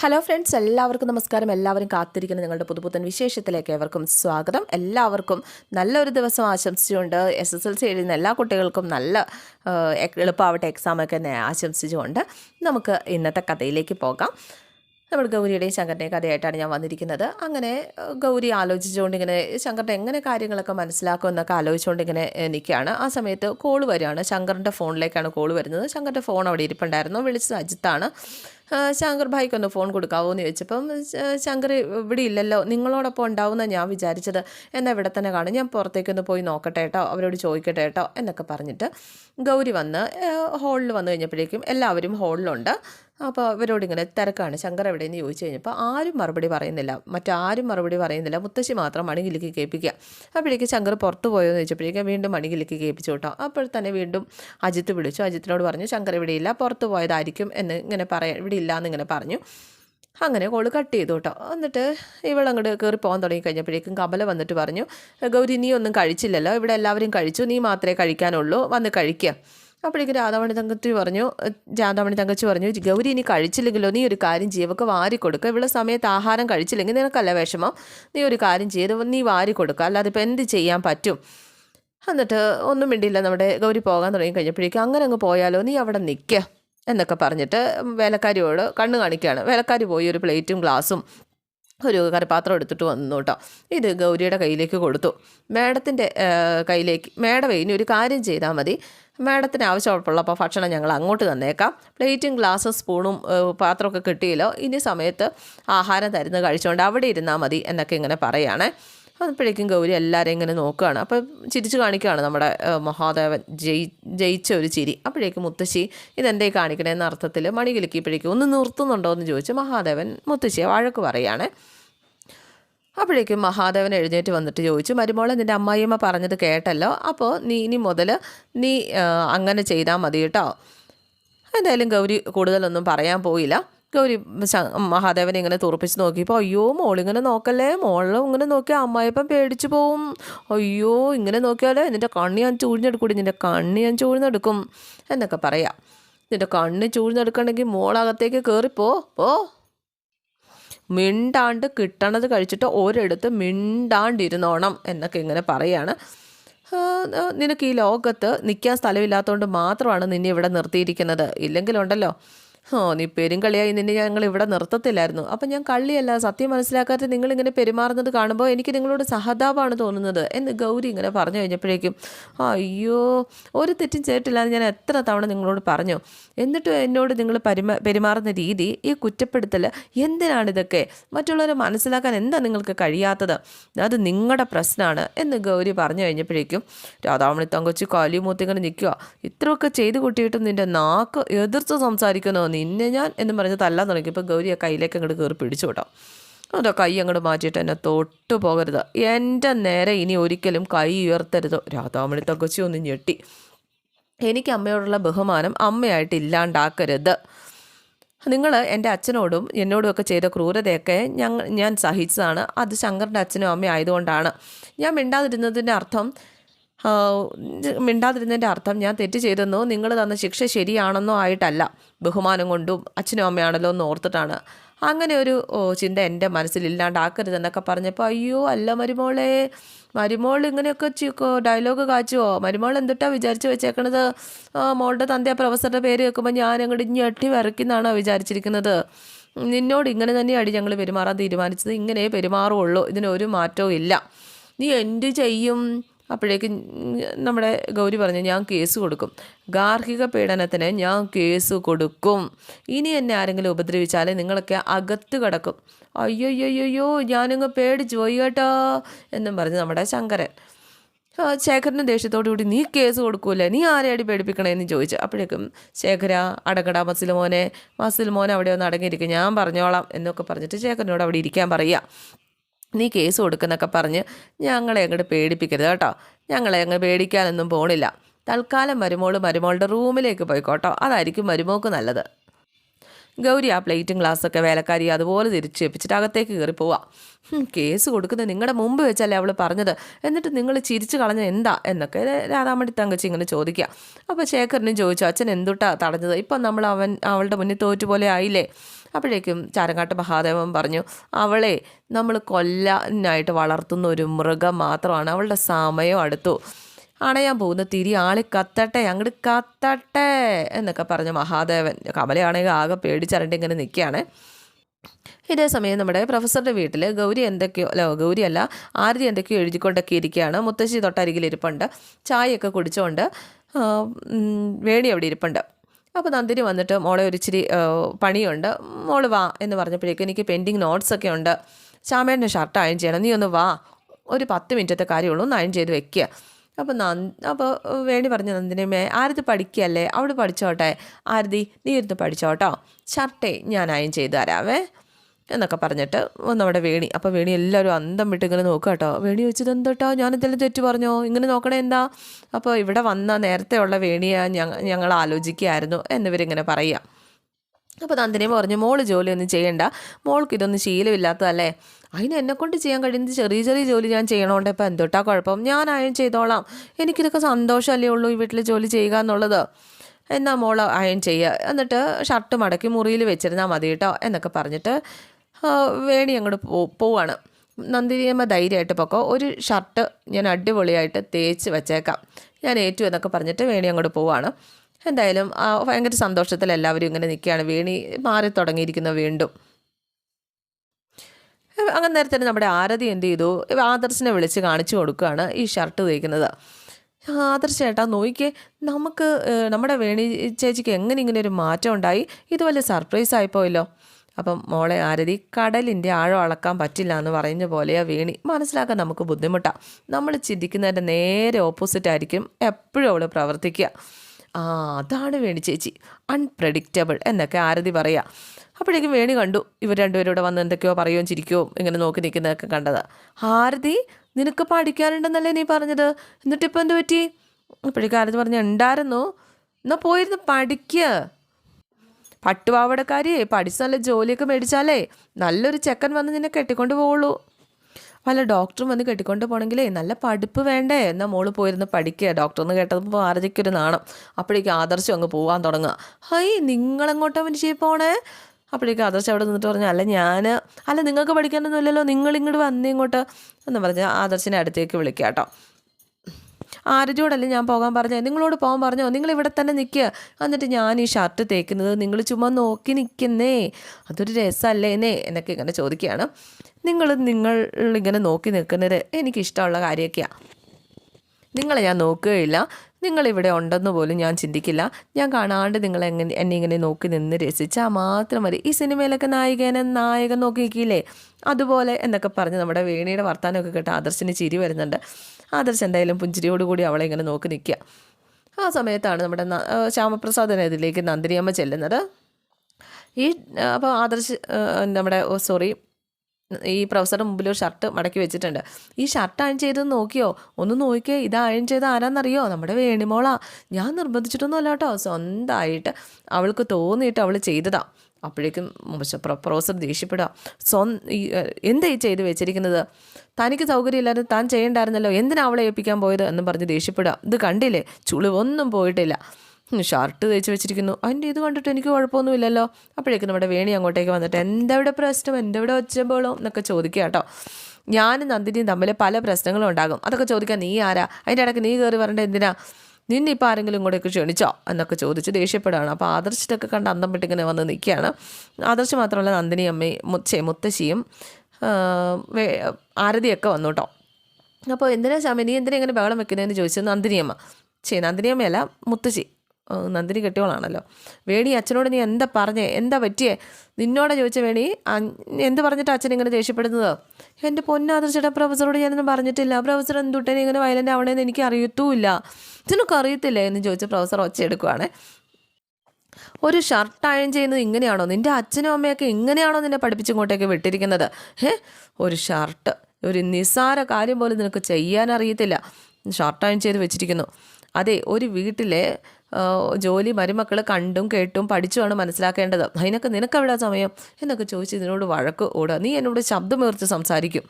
Hello friends എല്ലാവർക്കും നമസ്കാരം. എല്ലാവരും കാത്തിരിക്കുന്ന നിങ്ങളുടെ പുതുപുത്തൻ വിശേഷത്തിലേക്ക് ഏവർക്കും സ്വാഗതം. എല്ലാവർക്കും നല്ലൊരു ദിവസം ആശംസിച്ചുകൊണ്ട് എസ് എസ് എൽ സി എഴുതുന്ന എല്ലാ കുട്ടികൾക്കും നല്ല എളുപ്പമാവട്ടെ എക്സാമൊക്കെ ആശംസിച്ചുകൊണ്ട് നമുക്ക് ഇന്നത്തെ കഥയിലേക്ക് പോകാം. നമ്മൾ ഗൗരിയുടെയും ശങ്കറിന്റെയും കഥയായിട്ടാണ് ഞാൻ വന്നിരിക്കുന്നത്. അങ്ങനെ ഗൗരി ആലോചിച്ചുകൊണ്ട് ഇങ്ങനെ ശങ്കറിന്റെ എങ്ങനെ കാര്യങ്ങളൊക്കെ മനസ്സിലാക്കും എന്നൊക്കെ ആലോചിച്ചുകൊണ്ട് ഇങ്ങനെ നിൽക്കുകയാണ്. ആ സമയത്ത് കോൾ വരികയാണ്. ശങ്കറിന്റെ ഫോണിലേക്കാണ് കോൾ വരുന്നത്. ശങ്കറിന്റെ ഫോൺ അവിടെ ഇരിപ്പുണ്ടായിരുന്നു. വിളിച്ചത് അജിത്താണ്. ശങ്കർ ഭായിക്ക് ഒന്ന് ഫോൺ കൊടുക്കാവോ എന്ന് ചോദിച്ചപ്പം ശങ്കർ ഇവിടെ ഇല്ലല്ലോ. നിങ്ങളോടൊപ്പം ഉണ്ടാവുന്ന ഞാൻ വിചാരിച്ചത്. എന്നാൽ ഇവിടെ തന്നെ കാണും. ഞാൻ പുറത്തേക്കൊന്ന് പോയി നോക്കട്ടെ കേട്ടോ. അവരോട് ചോദിക്കട്ടെ കേട്ടോ. എന്നൊക്കെ പറഞ്ഞിട്ട് ഗൗരി വന്ന് ഹോളിൽ വന്നു കഴിഞ്ഞപ്പോഴേക്കും എല്ലാവരും ഹോളിലുണ്ട്. അപ്പോൾ ഇവരോട് ഇങ്ങനെ തിരക്കാണ്. ശങ്കർ എവിടെയെന്ന് ചോദിച്ചു കഴിഞ്ഞപ്പോൾ ആരും മറുപടി പറയുന്നില്ല. മറ്റാരും മറുപടി പറയുന്നില്ല. മുത്തശ്ശി മാത്രം മണികിലേക്ക് കേൾപ്പിക്കുക. അപ്പോഴേക്ക് ശങ്കർ പുറത്ത് പോയോ എന്ന് ചോദിച്ചപ്പോഴേക്കും വീണ്ടും മണികിലേക്ക് കേൾപ്പിച്ചു കേട്ടോ. അപ്പോൾ തന്നെ വീണ്ടും അജിത്ത് വിളിച്ചു. അജിത്തിനോട് പറഞ്ഞു ശങ്കർ ഇവിടെയില്ല. പുറത്ത് പോയതായിരിക്കും എന്ന് ഇങ്ങനെ പറയാൻ ഇവിടെ ഇല്ല എന്നിങ്ങനെ പറഞ്ഞു. അങ്ങനെ കോൾ കട്ട് ചെയ്തു കേട്ടോ. എന്നിട്ട് ഇവളങ്ങോട്ട് കയറി പോകാൻ തുടങ്ങി കഴിഞ്ഞപ്പോഴേക്കും കമല വന്നിട്ട് പറഞ്ഞു ഗൗരി നീ ഒന്നും കഴിച്ചില്ലല്ലോ. ഇവിടെ എല്ലാവരും കഴിച്ചു. നീ മാത്രമേ കഴിക്കാനുള്ളൂ. വന്ന് കഴിക്കുക അപ്പോഴേക്കും രാധാമണി തങ്കച്ചി പറഞ്ഞു രാധാമണി തങ്കച്ചി പറഞ്ഞു ഗൗരി ഇനി കഴിച്ചില്ലെങ്കിലോ? നീ ഒരു കാര്യം ജീവക്ക് വാരി കൊടുക്കുക ഇവിടെ സമയത്ത് ആഹാരം കഴിച്ചില്ലെങ്കിൽ നിനക്കല്ല വിഷമം? നീ ഒരു കാര്യം ചെയ്ത് നീ വാരി കൊടുക്കുക അല്ലാതെ ഇപ്പം എന്ത് ചെയ്യാൻ പറ്റും? എന്നിട്ട് ഒന്നും മിണ്ടിയില്ല. നമ്മുടെ ഗൗരി പോകാൻ തുടങ്ങി കഴിഞ്ഞപ്പോഴേക്കും അങ്ങനെ അങ്ങ് പോയാലോ? നീ അവിടെ നിൽക്കുക എന്നൊക്കെ പറഞ്ഞിട്ട് വേലക്കാരിയോട് കണ്ണ് കാണിക്കുകയാണ്. വേലക്കാരി പോയി ഒരു പ്ലേറ്റും ഗ്ലാസും ഒരു കരപാത്രം എടുത്തിട്ട് വന്നു കേട്ടോ. ഇത് ഗൗരിയുടെ കയ്യിലേക്ക് കൊടുത്തു. മേഡത്തിന്റെ കയ്യിലേക്ക് മേഡം ഇനി ഒരു കാര്യം ചെയ്താൽ മതി. മേഡത്തിന് ആവശ്യമുള്ളപ്പോൾ ഭക്ഷണം ഞങ്ങൾ അങ്ങോട്ട് തന്നേക്കാം. പ്ലേറ്റും ഗ്ലാസും സ്പൂണും പാത്രമൊക്കെ കിട്ടിയല്ലോ. ഇനി സമയത്ത് ആഹാരം തരുന്ന കഴിച്ചുകൊണ്ട് അവിടെ ഇരുന്നാൽ മതി എന്നൊക്കെ ഇങ്ങനെ പറയുകയാണേ അപ്പോഴേക്കും ഗൗരി എല്ലാവരെയും ഇങ്ങനെ നോക്കുകയാണ്. അപ്പോൾ ചിരിച്ചു കാണിക്കുകയാണ് നമ്മുടെ മഹാദേവൻ ജയി ജയിച്ച ഒരു ചിരി. അപ്പോഴേക്കും മുത്തശ്ശി ഇതെന്തേ കാണിക്കണേ? എന്ന അർത്ഥത്തിൽ മണി കിലുക്കിയപ്പോഴേക്കും ഒന്ന് നിർത്തുന്നുണ്ടോ? എന്ന് ചോദിച്ച് മഹാദേവൻ മുത്തശ്ശിയെ വഴക്ക് പറയുകയാണ് അപ്പോഴേക്കും മഹാദേവൻ എഴുന്നേറ്റ് വന്നിട്ട് ചോദിച്ചു മരുമോളെ നിന്റെ അമ്മായിയമ്മ പറഞ്ഞത് കേട്ടല്ലോ. അപ്പോൾ നീ ഇനി മുതൽ നീ അങ്ങനെ ചെയ്താൽ മതി കേട്ടോ എന്തായാലും ഗൗരി കൂടുതലൊന്നും പറയാൻ പോയില്ല. ഗൗരി മഹാദേവനെ ഇങ്ങനെ തുറപ്പിച്ച് നോക്കിയപ്പോൾ അയ്യോ മോളിങ്ങനെ നോക്കല്ലേ? മോളിലും ഇങ്ങനെ നോക്കിയാൽ അമ്മായിപ്പം പേടിച്ചു പോവും. അയ്യോ ഇങ്ങനെ നോക്കിയാലേ നിന്റെ കണ്ണി ഞാൻ ചൂഴ്ന്നെടുക്കൂടി നിന്റെ കണ്ണി ഞാൻ ചൂഴ്ന്നെടുക്കും എന്നൊക്കെ പറയാം. നിന്റെ കണ്ണ് ചൂഴ്ന്നെടുക്കണമെങ്കിൽ മോളകത്തേക്ക് കയറിപ്പോ പോ. മിണ്ടാണ്ട് കിട്ടണത് കഴിച്ചിട്ട് ഒരിടത്ത് മിണ്ടാണ്ടിരുന്നോണം എന്നൊക്കെ ഇങ്ങനെ പറയാണ്. നിനക്ക് ഈ ലോകത്ത് നിൽക്കാൻ സ്ഥലമില്ലാത്തതുകൊണ്ട് മാത്രമാണ് നിന്നെ ഇവിടെ നിർത്തിയിരിക്കുന്നത്. ഇല്ലെങ്കിലുണ്ടല്ലോ. ഓ നീ പെരുങ്കളിയായി നിന്നെ ഞങ്ങൾ ഇവിടെ നിർത്തത്തില്ലായിരുന്നു. അപ്പം ഞാൻ കള്ളിയല്ല സത്യം മനസ്സിലാക്കാത്ത നിങ്ങളിങ്ങനെ പെരുമാറുന്നത് കാണുമ്പോൾ എനിക്ക് നിങ്ങളോട് സഹതാപമാണ് തോന്നുന്നത് എന്ന് ഗൗരി ഇങ്ങനെ പറഞ്ഞു കഴിഞ്ഞപ്പോഴേക്കും അയ്യോ ഒരു തെറ്റും ചെയ്തിട്ടില്ലാന്ന് ഞാൻ എത്ര തവണ നിങ്ങളോട് പറഞ്ഞു. എന്നിട്ടും എന്നോട് നിങ്ങൾ പരിമ പെരുമാറുന്ന രീതി ഈ കുറ്റപ്പെടുത്തൽ എന്തിനാണിതൊക്കെ മറ്റുള്ളവരെ മനസ്സിലാക്കാൻ എന്താ നിങ്ങൾക്ക് കഴിയാത്തത്? അത് നിങ്ങളുടെ പ്രശ്നമാണ് എന്ന് ഗൗരി പറഞ്ഞു കഴിഞ്ഞപ്പോഴേക്കും രാധാമണി തങ്കച്ചി കാലിമൂത്തിങ്ങനെ നിൽക്കുക ഇത്രയൊക്കെ ചെയ്ത് കൂട്ടിയിട്ടും നിന്റെ നാക്ക് എതിർത്ത് സംസാരിക്കുന്നോ നിന്നെ ഞാൻ എന്ന് പറഞ്ഞ് തല്ലാൻ തുടങ്ങിയപ്പോൾ ഗൗരി ആ കയ്യിലേക്ക് അങ്ങോട്ട് കയറി പിടിച്ചു കേട്ടോ. അതോ കൈ അങ്ങോട്ട് മാറ്റിയിട്ട് എന്നെ തൊട്ടു പോകരുത്. എന്റെ നേരെ ഇനി ഒരിക്കലും കൈ ഉയർത്തരുത്. രാധാമണി തകച്ചി ഒന്ന് ഞെട്ടി. എനിക്ക് അമ്മയോടുള്ള ബഹുമാനം അമ്മയായിട്ട് ഇല്ലാണ്ടാക്കരുത്. നിങ്ങൾ എന്റെ അച്ഛനോടും എന്നോടും ഒക്കെ ചെയ്ത ക്രൂരതയൊക്കെ ഞങ്ങൾ ഞാൻ സഹിച്ചതാണ്. അത് ശങ്കറിന്റെ അച്ഛനും അമ്മയും ആയതുകൊണ്ടാണ്. ഞാൻ മിണ്ടാതിരുന്നതിന്റെ അർത്ഥം മിണ്ടാതിരുന്നതിന്റെ അർത്ഥം ഞാൻ തെറ്റ് ചെയ്തെന്നോ നിങ്ങൾ തന്ന ശിക്ഷ ശരിയാണെന്നോ ആയിട്ടല്ല. ബഹുമാനം കൊണ്ടും അച്ഛനും അമ്മയാണല്ലോ എന്ന് ഓർത്തിട്ടാണ്. അങ്ങനെ ഒരു ചിന്ത എന്റെ മനസ്സിലില്ലാണ്ടാക്കരുതെന്നൊക്കെ പറഞ്ഞപ്പോൾ അയ്യോ അല്ല മരുമോളെ മരുമോൾ ഇങ്ങനെയൊക്കെ ഡയലോഗ് കാച്ചുവോ? മരുമോൾ എന്തിട്ടാ വിചാരിച്ച് വെച്ചേക്കണത്? മോളുടെ തന്തയ പ്രൊഫസറുടെ പേര് കേൾക്കുമ്പോൾ ഞാൻ അങ്ങോട്ട് ഞെട്ടി വിറയ്ക്കുന്നാണോ വിചാരിച്ചിരിക്കുന്നത്? നിന്നോട് ഇങ്ങനെ തന്നെയാണ് ഞങ്ങൾ പെരുമാറാൻ തീരുമാനിച്ചത്. ഇങ്ങനെ പെരുമാറുള്ളൂ. ഇതിനൊരു മാറ്റവും ഇല്ല. നീ എന്ത് ചെയ്യും? അപ്പോഴേക്കും നമ്മുടെ ഗൗരി പറഞ്ഞു ഞാൻ കേസ് കൊടുക്കും. ഗാർഹിക പീഡനത്തിന് ഞാൻ കേസ് കൊടുക്കും. ഇനി എന്നെ ആരെങ്കിലും ഉപദ്രവിച്ചാൽ നിങ്ങളൊക്കെ അകത്ത് കിടക്കും. അയ്യോയ്യോയ്യോ ഞാനങ്ങ് പേടിച്ചു പോയി കേട്ടോ എന്നും പറഞ്ഞു നമ്മുടെ ശങ്കരൻ. ശേഖരന്റെ ദേഷ്യത്തോടു കൂടി നീ കേസ് കൊടുക്കൂലേ നീ ആരെയാടി പേടിപ്പിക്കണേന്ന് ചോദിച്ചു. അപ്പോഴേക്കും ശേഖര അടക്കട മസിൽ മോനെ മസിൽ മോനെ അവിടെ ഒന്ന് അടങ്ങിയിരിക്കും. ഞാൻ പറഞ്ഞോളാം എന്നൊക്കെ പറഞ്ഞിട്ട് ശേഖരനോട് അവിടെ ഇരിക്കാൻ പറയുക. നീ കേസ് കൊടുക്കുന്നൊക്കെ പറഞ്ഞ് ഞങ്ങളെ അങ്ങോട്ട് പേടിപ്പിക്കരുത് കേട്ടോ. ഞങ്ങളെ അങ്ങ് പേടിക്കാനൊന്നും പോണില്ല. തൽക്കാലം മരുമോൾ മരുമോളുടെ റൂമിലേക്ക് പോയിക്കോട്ടോ. അതായിരിക്കും മരുമോക്ക് നല്ലത്. ഗൗരി ആ പ്ലേറ്റും ഗ്ലാസ്സൊക്കെ വേലക്കാരി അതുപോലെ തിരിച്ചു വെപ്പിച്ചിട്ട് അകത്തേക്ക് കയറി പോവാ. കേസ് കൊടുക്കുന്നത് നിങ്ങളുടെ മുമ്പ് വെച്ചല്ലേ അവൾ പറഞ്ഞത്. എന്നിട്ട് നിങ്ങൾ ചിരിച്ചു കളഞ്ഞ എന്താ? എന്നൊക്കെ രാധാമണി തങ്കച്ചി ഇങ്ങനെ ചോദിക്കുക അപ്പോൾ ശേഖരനും ചോദിച്ചു അച്ഛൻ എന്തുട്ടാ തടഞ്ഞത്? ഇപ്പം നമ്മൾ അവൻ അവളുടെ മുന്നിൽ തോറ്റുപോലെ ആയില്ലേ? അപ്പോഴേക്കും ചാരങ്കാട്ട് മഹാദേവൻ പറഞ്ഞു അവളെ നമ്മൾ കൊല്ലാനായിട്ട് വളർത്തുന്ന ഒരു മൃഗം മാത്രമാണ്. അവളുടെ സമയം അടുത്തു. അണയാൻ പോകുന്ന തിരി ആളി കത്തട്ടെ അങ്ങോട്ട് കത്തട്ടെ എന്നൊക്കെ പറഞ്ഞു മഹാദേവൻ കമലയാണെങ്കിൽ ആകെ പേടിച്ചറിഞ്ഞിട്ട് ഇങ്ങനെ നിൽക്കുകയാണ്. ഇതേ സമയം നമ്മുടെ പ്രൊഫസറുടെ വീട്ടിൽ ഗൗരി എന്തൊക്കെയോ അല്ല ഗൗരി അല്ല ആരതി എന്തൊക്കെയോ എഴുതിക്കൊണ്ടൊക്കെ ഇരിക്കുകയാണ്. മുത്തശ്ശി തൊട്ടരികിൽ ഇരിപ്പുണ്ട്. ചായയൊക്കെ കുടിച്ചുകൊണ്ട് വേണി അവിടെ ഇരിപ്പുണ്ട്. അപ്പോൾ നന്ദിനി വന്നിട്ട് മോളെ ഒരിച്ചിരി പണിയുണ്ട്. മോൾ വാ എന്ന് പറഞ്ഞപ്പോഴേക്കും എനിക്ക് പെൻഡിങ് നോട്ട്സൊക്കെ ഉണ്ട്. ശ്യാമേന്റെ ഷർട്ട് അയൺ ചെയ്യണം. നീ ഒന്ന് വാ. ഒരു പത്ത് മിനിറ്റത്തെ കാര്യമുള്ളൂ. ഒന്ന് അയൺ ചെയ്ത് വെക്കുക അപ്പോൾ നന്ദ് അപ്പോൾ വേണി പറഞ്ഞു നന്ദിനിമേ ആരതി പഠിക്കുകയല്ലേ അവിടെ പഠിച്ചോട്ടെ. ആരതി നീ ഇരുന്ന് പഠിച്ചോട്ടോ ഷർട്ടേ ഞാൻ അയൺ ചെയ്ത് തരാവേ. എന്നൊക്കെ പറഞ്ഞിട്ട് നമ്മുടെ വേണി അപ്പോൾ വേണി എല്ലാവരും അന്തം വിട്ട് ഇങ്ങനെ നോക്കുക കേട്ടോ. വേണി വെച്ചത് എന്തോട്ടോ? ഞാൻ എന്തെങ്കിലും തെറ്റ് പറഞ്ഞോ? ഇങ്ങനെ നോക്കണേ എന്താ? അപ്പോൾ ഇവിടെ വന്ന നേരത്തെ ഉള്ള വേണിയാ ഞങ്ങൾ ആലോചിക്കുകയായിരുന്നു എന്നിവരിങ്ങനെ പറയുക. അപ്പോൾ നന്ദിനിയും പറഞ്ഞു മോൾ ജോലിയൊന്നും ചെയ്യണ്ട. മോൾക്ക് ഇതൊന്നും ശീലമില്ലാത്തതല്ലേ. അതിന് എന്നെക്കൊണ്ട് ചെയ്യാൻ കഴിയുന്നത് ചെറിയ ചെറിയ ജോലി ഞാൻ ചെയ്യണോണ്ട് ഇപ്പം എന്തൊട്ടാ കുഴപ്പം? ഞാനായും ചെയ്തോളാം. എനിക്കിതൊക്കെ സന്തോഷമല്ലേ ഉള്ളൂ ഈ വീട്ടിൽ ജോലി ചെയ്യുക എന്നുള്ളത്. എന്നാൽ മോൾ അയൺ ചെയ്യുക. എന്നിട്ട് ഷർട്ട് മടക്കി മുറിയിൽ വെച്ചിരുന്നാൽ മതി കേട്ടോ എന്നൊക്കെ പറഞ്ഞിട്ട് വേണി അങ്ങോട്ട് പോ പോവാണ്. നന്ദിനിയമ്മ ധൈര്യമായിട്ട് പൊക്കോ. ഒരു ഷർട്ട് ഞാൻ അടിപൊളിയായിട്ട് തേച്ച് വെച്ചേക്കാം. ഞാൻ ഏറ്റു എന്നൊക്കെ പറഞ്ഞിട്ട് വേണി അങ്ങോട്ട് പോവാണ്. എന്തായാലും ഭയങ്കര സന്തോഷത്തിൽ എല്ലാവരും ഇങ്ങനെ നിൽക്കുകയാണ്. വേണി മാറി തുടങ്ങിയിരിക്കുന്നു വീണ്ടും. അങ്ങനെ നേരത്തെ നമ്മുടെ ആരതി എന്ത് ചെയ്തു? ആദർശിനെ വിളിച്ച് കാണിച്ചു കൊടുക്കുകയാണ് ഈ ഷർട്ട് തയ്ക്കുന്നത് ആദർശ ചേട്ടാ നോക്കിയേ നമുക്ക് നമ്മുടെ വേണി ചേച്ചിക്ക് എങ്ങനെ ഇങ്ങനെ ഒരു മാറ്റം ഉണ്ടായി? ഇത് വലിയ സർപ്രൈസ് ആയിപ്പോയല്ലോ. അപ്പം മോളെ ആരതി കടലിന്റെ ആഴം അളക്കാൻ പറ്റില്ല എന്ന് പറയുന്ന പോലെയാ വീണി. മനസ്സിലാക്കാൻ നമുക്ക് ബുദ്ധിമുട്ടാണ് നമ്മൾ ചിന്തിക്കുന്നതിന്റെ നേരെ ഓപ്പോസിറ്റ് ആയിരിക്കും എപ്പോഴും അവൾ പ്രവർത്തിക്കുക. ആ അതാണ് വേണി ചേച്ചി. അൺപ്രഡിക്റ്റബിൾ എന്നൊക്കെ ആരതി പറയുക അപ്പോഴേക്കും വേണി കണ്ടു. ഇവർ രണ്ടുപേരും ഇവിടെ വന്ന് എന്തൊക്കെയോ പറയുകയും ചിരിക്കുകയോ ഇങ്ങനെ നോക്കി നിൽക്കുന്നതൊക്കെ കണ്ടത്. ആരതി നിനക്ക് പഠിക്കാനുണ്ടെന്നല്ലേ നീ പറഞ്ഞത്? എന്നിട്ടിപ്പോൾ എന്ത് പറ്റി? അപ്പോഴേക്കും ആരതി പറഞ്ഞു ഉണ്ടായിരുന്നു. എന്നാൽ പോയിരുന്ന് പഠിക്കുക പട്ടുപാവടക്കാരിയെ പഠിച്ച് നല്ല ജോലിയൊക്കെ മേടിച്ചാലേ നല്ലൊരു ചെക്കൻ വന്ന് നിന്നെ കെട്ടിക്കൊണ്ട് പോവുള്ളൂ. വല്ല ഡോക്ടറും വന്ന് കെട്ടിക്കൊണ്ട് പോകണമെങ്കിലേ നല്ല പഠിപ്പ് വേണ്ടേ? എന്നാൽ മോൾ പോയിരുന്ന് പഠിക്കുക ഡോക്ടർ എന്ന് കേട്ടപ്പോൾ ആരതിക്കൊരു നാണം. അപ്പോഴേക്കും ആദർശം അങ്ങ് പോകാൻ തുടങ്ങുക. ഹൈ നിങ്ങളെങ്ങോട്ടാ മനുഷ്യ പോണേ? അപ്പോഴേക്കും ആദർശം അവിടെ നിന്നിട്ട് പറഞ്ഞു അല്ല ഞാൻ അല്ല നിങ്ങൾക്ക് പഠിക്കാനൊന്നുമില്ലല്ലോ നിങ്ങൾ ഇങ്ങോട്ട് ഇങ്ങോട്ട്. എന്ന് പറഞ്ഞ് ആദർശിനെ അടുത്തേക്ക് വിളിക്കുക കേട്ടോ ആരജോടല്ലേ ഞാൻ പോകാൻ പറഞ്ഞത്? നിങ്ങളോട് പോകാൻ പറഞ്ഞോ? നിങ്ങൾ ഇവിടെ തന്നെ നിൽക്കുക എന്നിട്ട് ഞാൻ ഈ ഷർട്ട് തേക്കുന്നത് നിങ്ങൾ ചുമ്മാ നോക്കി നിൽക്കുന്നേ. അതൊരു രസമല്ലേ എന്നേ എന്നൊക്കെ ഇങ്ങനെ ചോദിക്കുകയാണ്. നിങ്ങൾ നിങ്ങൾ ഇങ്ങനെ നോക്കി നിൽക്കുന്നത് എനിക്കിഷ്ടമുള്ള കാര്യമൊക്കെയാണ് നിങ്ങളെ ഞാൻ നോക്കുകയില്ല. നിങ്ങളിവിടെ ഉണ്ടെന്ന് പോലും ഞാൻ ചിന്തിക്കില്ല. ഞാൻ കാണാണ്ട് നിങ്ങൾ എങ്ങനെ എന്നെ ഇങ്ങനെ നോക്കി നിന്ന് രസിച്ചാൽ മാത്രം മതി. ഈ സിനിമയിലൊക്കെ നായികനെ നായകൻ നോക്കി അതുപോലെ എന്നൊക്കെ പറഞ്ഞ് നമ്മുടെ വേണിയുടെ വർത്താനമൊക്കെ കേട്ട് ആദർശിന് ചിരി വരുന്നുണ്ട്. ആദർശ് എന്തായാലും പുഞ്ചിരിയോടുകൂടി അവളെ ഇങ്ങനെ നോക്കി നിൽക്കുക. ആ സമയത്താണ് നമ്മുടെ ശ്യാമപ്രസാദിനെതിലേക്ക് നന്ദിനിയമ്മ ചെല്ലുന്നത്. ഈ അപ്പോൾ ആദർശ് നമ്മുടെ സോറി ഈ പ്രൊഫസറുടെ മുമ്പിൽ ഒരു ഷർട്ട് മടക്കി വെച്ചിട്ടുണ്ട്. ഈ ഷർട്ട് അയൺ ചെയ്ത് നോക്കിയോ? ഒന്ന് നോക്കിയേ ഇത് അയൺ ചെയ്ത് ആരാന്നറിയോ? നമ്മുടെ വേണിമോളാ. ഞാൻ നിർബന്ധിച്ചിട്ടൊന്നും അല്ല കേട്ടോ. സ്വന്തമായിട്ട് അവൾക്ക് തോന്നിയിട്ട് അവൾ ചെയ്തതാ. അപ്പോഴേക്കും പ്രൊഫസർ ദേഷ്യപ്പെടുക. സ്വന്തം എന്താ ഈ ചെയ്ത് വെച്ചിരിക്കുന്നത്? തനിക്ക് സൗകര്യമില്ലാതെ താൻ ചെയ്യണ്ടായിരുന്നല്ലോ. എന്തിനാ അവളെ ഏൽപ്പിക്കാൻ പോയത്? എന്ന് പറഞ്ഞ് ദേഷ്യപ്പെടുക. ഇത് കണ്ടില്ലേ? ചുളിവൊന്നും പോയിട്ടില്ല. ഷർട്ട് തേച്ച് വെച്ചിരിക്കുന്നു. അതിന്റെ ഇത് കണ്ടിട്ട് എനിക്ക് കുഴപ്പമൊന്നുമില്ലല്ലോ. അപ്പോഴേക്കും നമ്മുടെ വേണി അങ്ങോട്ടേക്ക് വന്നിട്ട് എന്താ ഇവിടെ പ്രശ്നം? എന്താ ഇവിടെ ഒച്ചമ്പോളോ എന്നൊക്കെ ചോദിക്കുക കേട്ടോ. ഞാനും നന്ദിനിയും തമ്മിൽ പല പ്രശ്നങ്ങളും ഉണ്ടാകും. അതൊക്കെ ചോദിക്കാൻ നീ ആരാ? അതിന്റെ ഇടയ്ക്ക് നീ കയറി വരേണ്ട എന്തിനാ? നിന്നെ ഇപ്പോൾ ആരെങ്കിലും ഇങ്ങോട്ടേക്ക് ക്ഷണിച്ചോ? എന്നൊക്കെ ചോദിച്ച് ദേഷ്യപ്പെടുകയാണ്. അപ്പോൾ ആദർശിതൊക്കെ കണ്ട് അന്തം പെട്ടിങ്ങനെ വന്ന് നിൽക്കുകയാണ്. ആദർശ് മാത്രമല്ല നന്ദിനി അമ്മയും മുച്ചേ മുത്തശ്ശിയും ആരതിയൊക്കെ വന്നു കേട്ടോ. അപ്പോൾ എന്തിനാ സമയം നീ എന്തിനാ ഇങ്ങനെ ബഹളം വെക്കുന്നതെന്ന് ചോദിച്ചത്? നന്ദിനിയമ്മ. ചേ നന്ദിനിയമ്മയല്ല മുത്തശ്ശി. നന്ദിനി കെട്ടിയോളാണല്ലോ. വേണി അച്ഛനോട് നീ എന്താ പറഞ്ഞേ? എന്താ പറ്റിയേ? നിന്നോട് ചോദിച്ച വേണി. എന്ത് പറഞ്ഞിട്ട് അച്ഛൻ ഇങ്ങനെ ദേഷ്യപ്പെടുന്നത്? എന്റെ പൊന്നാദർശയുടെ പ്രൊഫസറോട് ഞാനൊന്നും പറഞ്ഞിട്ടില്ല. പ്രൊഫസർ എന്തുട്ടേനെ ഇങ്ങനെ വയലന്റ് ആവണേന്ന് എനിക്ക് അറിയത്തുമില്ല. ഇതിനൊക്കെ അറിയത്തില്ലേ എന്ന് ചോദിച്ച പ്രൊഫസർ ഒച്ച എടുക്കുവാണ്. ഒരു ഷർട്ട് അയൺ ചെയ്യുന്നത് ഇങ്ങനെയാണോ? നിന്റെ അച്ഛനും അമ്മയൊക്കെ ഇങ്ങനെയാണോ നിന്നെ പഠിപ്പിച്ചിങ്ങോട്ടേക്ക് വിട്ടിരിക്കുന്നത്? ഏ ഒരു ഷർട്ട് ഒരു നിസ്സാര കാര്യം പോലും നിനക്ക് ചെയ്യാൻ അറിയത്തില്ല ഷർട്ട് അയൺ ചെയ്ത് വെച്ചിരിക്കുന്നു. അതെ ഒരു വീട്ടിലെ ജോലി മരുമക്കൾ കണ്ടും കേട്ടും പഠിച്ചുമാണ് മനസ്സിലാക്കേണ്ടത്. അതിനൊക്കെ നിനക്കവിടെ സമയം? എന്നൊക്കെ ചോദിച്ച് ഇതിനോട് വഴക്ക് ഓടുക. നീ എന്നോട് ശബ്ദമേർത്ത് സംസാരിക്കും.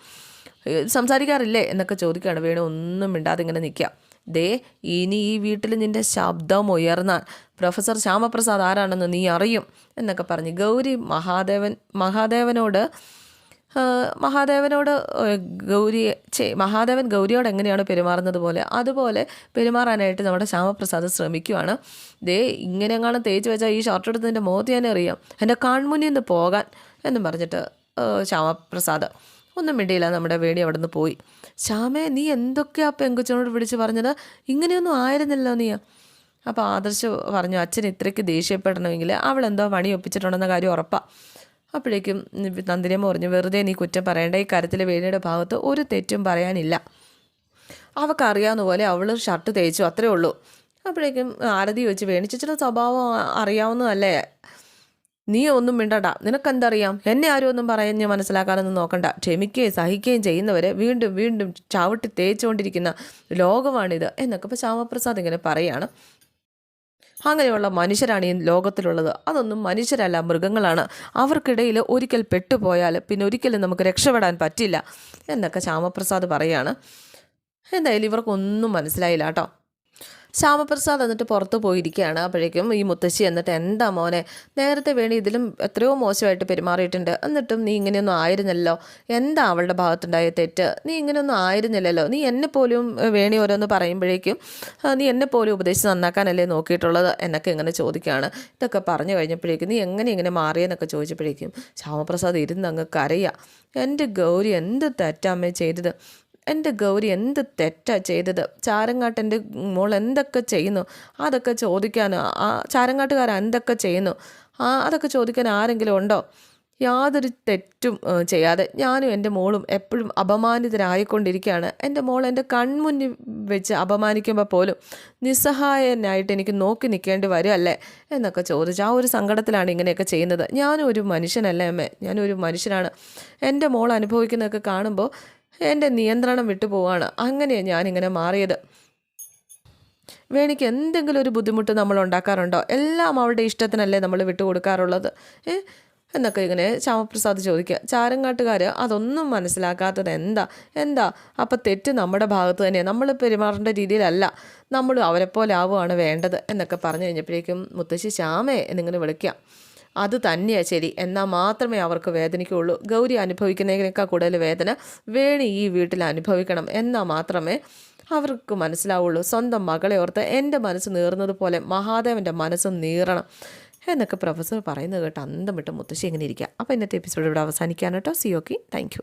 സംസാരിക്കാറില്ലേ? എന്നൊക്കെ ചോദിക്കുകയാണ്. വേണു ഒന്നും മിണ്ടാതെ ഇങ്ങനെ നിൽക്കുക. ദേ ഇനി ഈ വീട്ടിൽ നിന്റെ ശബ്ദം ഉയർന്നാൽ പ്രൊഫസർ ശ്യാമപ്രസാദ് ആരാണെന്ന് നീ അറിയും. എന്നൊക്കെ പറഞ്ഞ് ഗൗരി മഹാദേവൻ മഹാദേവനോട് മഹാദേവനോട് ഗൗരി മഹാദേവൻ ഗൗരിയോട് എങ്ങനെയാണ് പെരുമാറുന്നത് പോലെ അതുപോലെ പെരുമാറാനായിട്ട് നമ്മുടെ ശ്യാമപ്രസാദ് ശ്രമിക്കുവാണ്. ദേ ഇങ്ങനെ എങ്ങാനും തേച്ച് വെച്ചാൽ ഈ ഷർട്ട് എടുത്തതിന്റെ മുഖത്ത് ഞാൻ അറിയാം എന്റെ കാൺമുന്നിൽ നിന്ന് പോകാൻ എന്നും പറഞ്ഞിട്ട് ശ്യാമപ്രസാദ്. ഒന്നും മിണ്ടിയില്ല നമ്മുടെ വേണി അവിടെ നിന്ന് പോയി. ശ്യാമേ നീ എന്തൊക്കെയാ പെങ്കുച്ചനോട് വിളിച്ച് പറഞ്ഞത്? ഇങ്ങനെയൊന്നും ആയിരുന്നില്ലോ നീ. അപ്പോൾ ആദർശ് പറഞ്ഞു അച്ഛൻ ഇത്രയ്ക്ക് ദേഷ്യപ്പെടണമെങ്കിൽ അവൾ എന്തോ പണി ഒപ്പിച്ചിട്ടുണ്ടെന്ന കാര്യം ഉറപ്പാണ് അപ്പോഴേക്കും നന്ദിനിയമ്മ പറഞ്ഞു വെറുതെ നീ കുറ്റം പറയേണ്ട. ഈ കാര്യത്തിൽ വേണിയുടെ ഭാഗത്ത് ഒരു തെറ്റും പറയാനില്ല. അവൾക്കറിയാവുന്ന പോലെ അവൾ ഷർട്ട് തേച്ചു അത്രേ ഉള്ളൂ. അപ്പോഴേക്കും ആരതി വെച്ച് വേണിച്ചിച്ചിയുടെ സ്വഭാവം അറിയാവുന്നതല്ലേ? നീ ഒന്നും മിണ്ടണ്ട. നിനക്കെന്തറിയാം? എന്നെ ആരും ഒന്നും പറഞ്ഞ് മനസ്സിലാക്കാനൊന്നും നോക്കണ്ട. ക്ഷമിക്കുകയും സഹിക്കുകയും ചെയ്യുന്നവരെ വീണ്ടും വീണ്ടും ചവിട്ടി തേച്ചുകൊണ്ടിരിക്കുന്ന ലോകമാണിത്. എന്നൊക്കെ ഇപ്പോൾ ശ്യാമപ്രസാദ് ഇങ്ങനെ പറയാണ്. അങ്ങനെയുള്ള മനുഷ്യരാണ് ഈ ലോകത്തിലുള്ളത്. അതൊന്നും മനുഷ്യരല്ല മൃഗങ്ങളാണ്. അവർക്കിടയിൽ ഒരിക്കൽ പെട്ടുപോയാൽ പിന്നെ ഒരിക്കലും നമുക്ക് രക്ഷപ്പെടാൻ പറ്റില്ല എന്നൊക്കെ ശ്യാമപ്രസാദ് പറയാണ്. എന്തായാലും ഇവർക്കൊന്നും മനസ്സിലായില്ല കേട്ടോ. ശ്യാമപ്രസാദ് എന്നിട്ട് പുറത്ത് പോയിരിക്കുകയാണ്. അപ്പോഴേക്കും ഈ മുത്തശ്ശി എന്നിട്ട് എന്താ മോനെ? നേരത്തെ വേണി ഇതിലും എത്രയോ മോശമായിട്ട് പെരുമാറിയിട്ടുണ്ട്. എന്നിട്ടും നീ ഇങ്ങനെയൊന്നും ആയിരുന്നല്ലോ എന്താ അവളുടെ ഭാഗത്തുണ്ടായ തെറ്റ്? നീ ഇങ്ങനെയൊന്നും ആയിരുന്നില്ലല്ലോ. നീ എന്നെ പോലും വേണി ഓരോന്ന് പറയുമ്പോഴേക്കും നീ എന്നെ പോലും ഉപദേശിച്ച് നന്നാക്കാനല്ലേ നോക്കിയിട്ടുള്ളത്? എന്നൊക്കെ ഇങ്ങനെ ചോദിക്കുകയാണ്. ഇതൊക്കെ പറഞ്ഞു കഴിഞ്ഞപ്പോഴേക്കും നീ എങ്ങനെ ഇങ്ങനെ മാറിയെന്നൊക്കെ ചോദിച്ചപ്പോഴേക്കും ശ്യാമപ്രസാദ് ഇരുന്ന് അങ്ങ് കരയുക എന്റെ ഗൗരി എന്ത് തെറ്റാമ്മേ ചെയ്തത്? എന്റെ ഗൗരി എന്ത് തെറ്റാ ചെയ്തത്? ചാരങ്ങാട്ടെന്റെ മോൾ എന്തൊക്കെ ചെയ്യുന്നു? അതൊക്കെ ചോദിക്കാനോ ആ ചാരങ്ങാട്ടുകാർ എന്തൊക്കെ ചെയ്യുന്നു? ആ അതൊക്കെ ചോദിക്കാൻ ആരെങ്കിലും ഉണ്ടോ? യാതൊരു തെറ്റും ചെയ്യാതെ ഞാനും എന്റെ മോളും എപ്പോഴും അപമാനിതരായിക്കൊണ്ടിരിക്കുകയാണ്. എന്റെ മോൾ എന്റെ കൺമുന്നിൽ വെച്ച് അപമാനിക്കുമ്പോൾ പോലും നിസ്സഹായനായിട്ട് എനിക്ക് നോക്കി നിൽക്കേണ്ടി വരുമല്ലേ എന്നൊക്കെ ചോദിച്ചു ആ ഒരു സങ്കടത്തിലാണ് ഇങ്ങനെയൊക്കെ ചെയ്യുന്നത്. ഞാനും ഒരു മനുഷ്യനല്ലേ അമ്മേ? ഞാനും ഒരു മനുഷ്യനാണ്. എന്റെ മോൾ അനുഭവിക്കുന്നതൊക്കെ കാണുമ്പോൾ എന്റെ നിയന്ത്രണം വിട്ടു പോവാണ്. അങ്ങനെയാണ് ഞാനിങ്ങനെ മാറിയത്. വേണിക്ക് എന്തെങ്കിലും ഒരു ബുദ്ധിമുട്ട് നമ്മൾ ഉണ്ടാക്കാറുണ്ടോ? എല്ലാം അവളുടെ ഇഷ്ടത്തിനല്ലേ നമ്മൾ വിട്ടുകൊടുക്കാറുള്ളത് ഏ? എന്നൊക്കെ ഇങ്ങനെ ശ്യാമപ്രസാദ് ചോദിക്കുക. ചാരങ്ങാട്ടുകാർ അതൊന്നും മനസ്സിലാക്കാത്തത് എന്താ? എന്താ? അപ്പം തെറ്റ് നമ്മുടെ ഭാഗത്ത് തന്നെയാണ് നമ്മൾ പെരുമാറേണ്ട രീതിയിലല്ല. നമ്മൾ അവരെപ്പോലെ ആവുകയാണ് വേണ്ടത് എന്നൊക്കെ പറഞ്ഞു കഴിഞ്ഞപ്പോഴേക്കും മുത്തശ്ശി ശ്യാമേ എന്നിങ്ങനെ വിളിക്കാം അത് തന്നെയാണ് ശരി. എന്നാൽ മാത്രമേ അവർക്ക് വേദനിക്കുള്ളൂ ഗൗരി അനുഭവിക്കുന്നതിനേക്കാൾ കൂടുതൽ വേദന വേണി ഈ വീട്ടിൽ അനുഭവിക്കണം. എന്നാൽ മാത്രമേ അവർക്ക് മനസ്സിലാവുള്ളൂ. സ്വന്തം മകളെ ഓർത്ത് എന്റെ മനസ്സ് നീറുന്നത് പോലെ മഹാദേവന്റെ മനസ്സ് നീറണം എന്നൊക്കെ പ്രൊഫസർ പറയുന്നത് കേട്ട് അന്തം വിട്ട് മുത്തശ്ശി എങ്ങനെ ഇരിക്കുക. അപ്പോൾ ഇന്നത്തെ എപ്പിസോഡ് ഇവിടെ അവസാനിക്കാൻ സി ഓക്കെ താങ്ക്